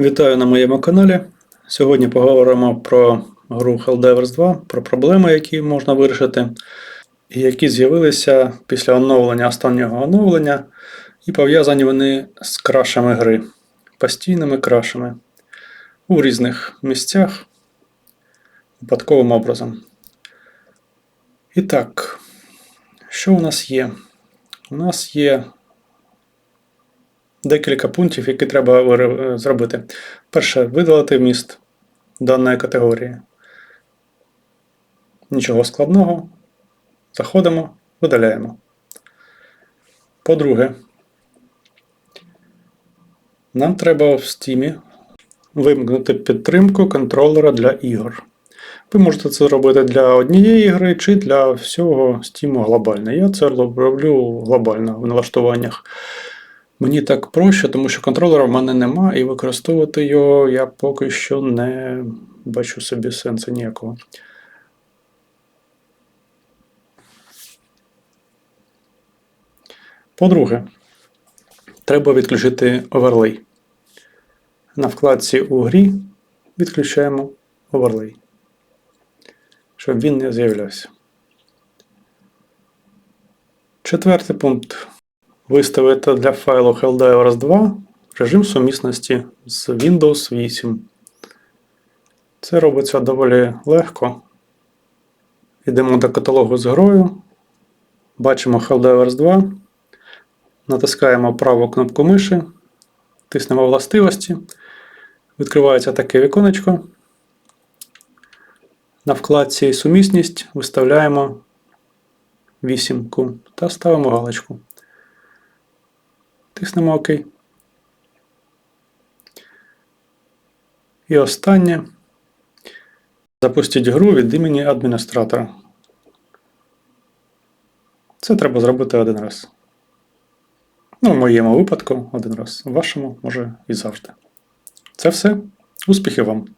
Вітаю на моєму каналі. Сьогодні поговоримо про гру Helldivers 2, про проблеми, які можна вирішити, і які з'явилися після оновлення останнього оновлення, і пов'язані вони з крашами гри, постійними крашами у різних місцях випадковим образом. І так, що у нас є? У нас є декілька пунктів, які треба зробити. Перше, видалити вміст даної категорії. Нічого складного. Заходимо, видаляємо. По-друге, нам треба в Steam вимкнути підтримку контролера для ігор. Ви можете це зробити для однієї гри чи для всього Steam глобально. Я це роблю глобально в налаштуваннях. Мені так проще, тому що контролера в мене нема, і використовувати його я поки що не бачу собі сенсу ніякого. По-друге, треба відключити оверлей. На вкладці у грі відключаємо оверлей, щоб він не з'являвся. Четвертий пункт виставити для файлу Helldivers 2 режим сумісності з Windows 8. Це робиться доволі легко. Йдемо до каталогу з грою. Бачимо Helldivers 2. Натискаємо праву кнопку миші, тиснемо властивості. Відкривається таке віконечко. На вкладці Сумісність виставляємо вісімку та ставимо галочку. Тиснемо ОК. І останнє. Запустіть гру від імені адміністратора. Це треба зробити один раз. Ну, в моєму випадку один раз. В вашому може і завжди. Це все. Успіхів вам!